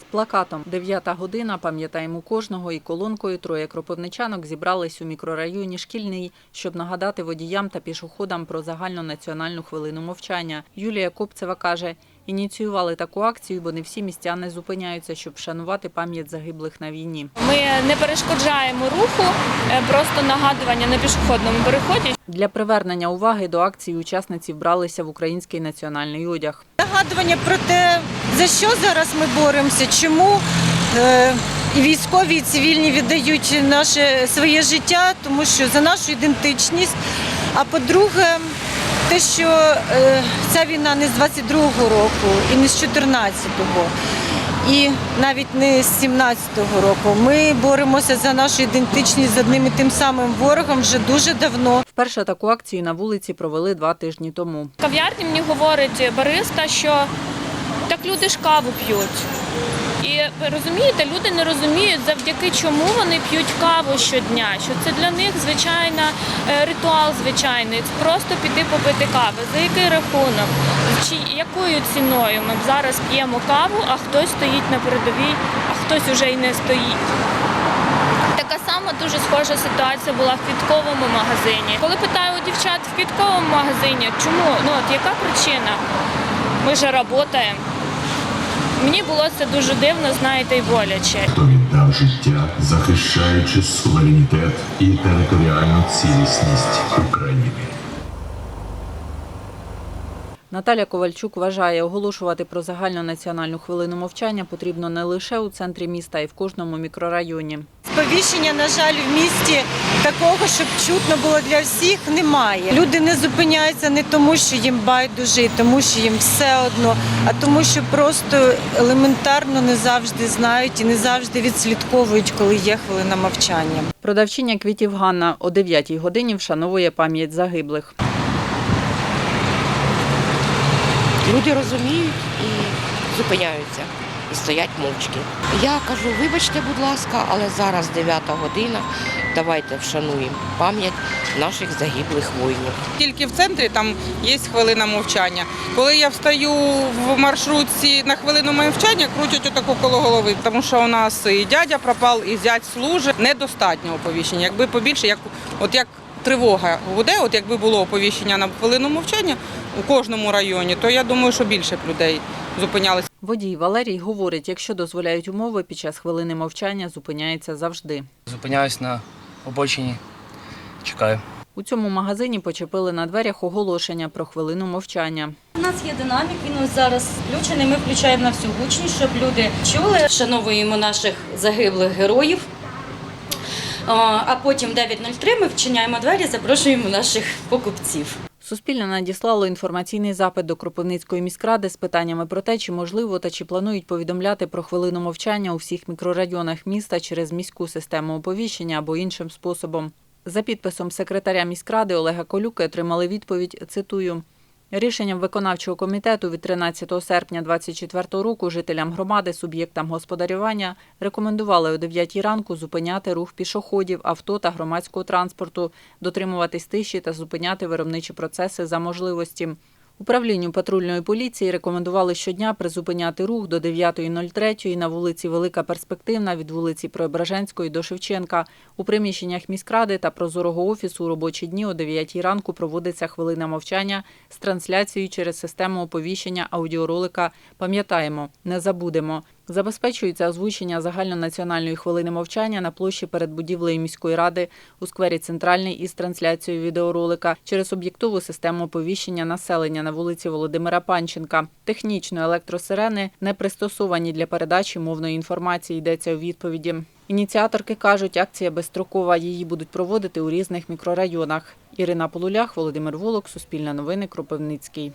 З плакатом «Дев'ята година. Пам'ятаємо кожного» і колонкою троє кропивничанок зібрались у мікрорайоні Шкільний, щоб нагадати водіям та пішоходам про загальнонаціональну хвилину мовчання. Юлія Копцева каже, ініціювали таку акцію, бо не всі містяни зупиняються, щоб вшанувати пам'ять загиблих на війні. Ми не перешкоджаємо руху, е, просто нагадування на пішохідному переході. Для привернення уваги до акції учасниці вбралися в український національний одяг. Нагадування про те, за що зараз ми боремося, чому е, і військові, і цивільні віддають наше своє життя, тому що за нашу ідентичність. А по-друге, те, що е, ця війна не з 22-го року і не з 14-го. І навіть не з 17-го року ми боремося за нашу ідентичність з одним і тим самим ворогом вже дуже давно. Вперше таку акцію на вулиці провели два тижні тому. В кав'ярні мені говорить бариста, що так люди ж каву п'ють. І розумієте, люди не розуміють, завдяки чому вони п'ють каву щодня. Що це для них звичайна е, ритуал звичайний. Просто піти попити кави. За який рахунок? Чи якою ціною ми зараз п'ємо каву, а хтось стоїть на передовій, а хтось уже й не стоїть. Така сама дуже схожа ситуація була в квітковому магазині. Коли питаю у дівчат в квітковому магазині, чому ну от яка причина? Ми ж працюємо. Мені було це дуже дивно, знаєте, і боляче. хто віддав життя, захищаючи суверенітет і територіальну цілісність України. Наталя Ковальчук вважає, оголошувати про загальнонаціональну хвилину мовчання потрібно не лише у центрі міста, а й в кожному мікрорайоні. Сповіщення, на жаль, в місті такого, щоб чутно було для всіх, немає. Люди не зупиняються не тому, що їм байдуже, і тому, що їм все одно, а тому, що просто елементарно не завжди знають і не завжди відслідковують, коли є хвилина мовчання. Продавчиня квітів Ганна о 9-й годині вшановує пам'ять загиблих. Люди розуміють і зупиняються, і стоять мовчки. Я кажу, вибачте, будь ласка, але зараз 9 година. Давайте вшануємо пам'ять наших загиблих воїнів. Тільки в центрі там є хвилина мовчання. Коли я встаю в маршрутці на хвилину мовчання, крутять отаку коло голови, тому що у нас і дядя пропав, і зять служить. Недостатньо оповіщення. Якби побільше, як от як тривога буде, от якби було оповіщення на хвилину мовчання у кожному районі, то я думаю, що більше б людей зупинялися. Водій Валерій говорить, якщо дозволяють умови, під час хвилини мовчання зупиняється завжди. Зупиняюсь на обочині, чекаю. У цьому магазині почепили на дверях оголошення про хвилину мовчання. У нас є динамік, він ось зараз включений. Ми включаємо на всю гучність, щоб люди чули. Вшановуємо наших загиблих героїв. А потім 9.03 ми вчиняємо двері, запрошуємо наших покупців. Суспільне надіслало інформаційний запит до Кропивницької міськради з питаннями про те, чи можливо та чи планують повідомляти про хвилину мовчання у всіх мікрорайонах міста через міську систему оповіщення або іншим способом. За підписом секретаря міськради Олега Колюки отримали відповідь, цитую, Рішенням виконавчого комітету від 13 серпня 2024 року жителям громади, суб'єктам господарювання рекомендували о 9 ранку зупиняти рух пішоходів, авто та громадського транспорту, дотримуватись тиші та зупиняти виробничі процеси за можливості. Управлінню патрульної поліції рекомендували щодня призупиняти рух до 9.03 на вулиці Велика Перспективна від вулиці Проображенської до Шевченка. У приміщеннях міськради та прозорого офісу у робочі дні о 9 ранку проводиться хвилина мовчання з трансляцією через систему оповіщення аудіоролика «Пам'ятаємо, не забудемо». Забезпечується озвучення загальнонаціональної хвилини мовчання на площі перед будівлею міської ради у сквері Центральний із трансляцією відеоролика через об'єктову систему оповіщення населення на вулиці Володимира Панченка. Технічно електросирени не пристосовані для передачі мовної інформації, йдеться у відповіді. Ініціаторки кажуть, акція безстрокова. Її будуть проводити у різних мікрорайонах. Ірина Полулях, Володимир Волок, Суспільне новини, Кропивницький.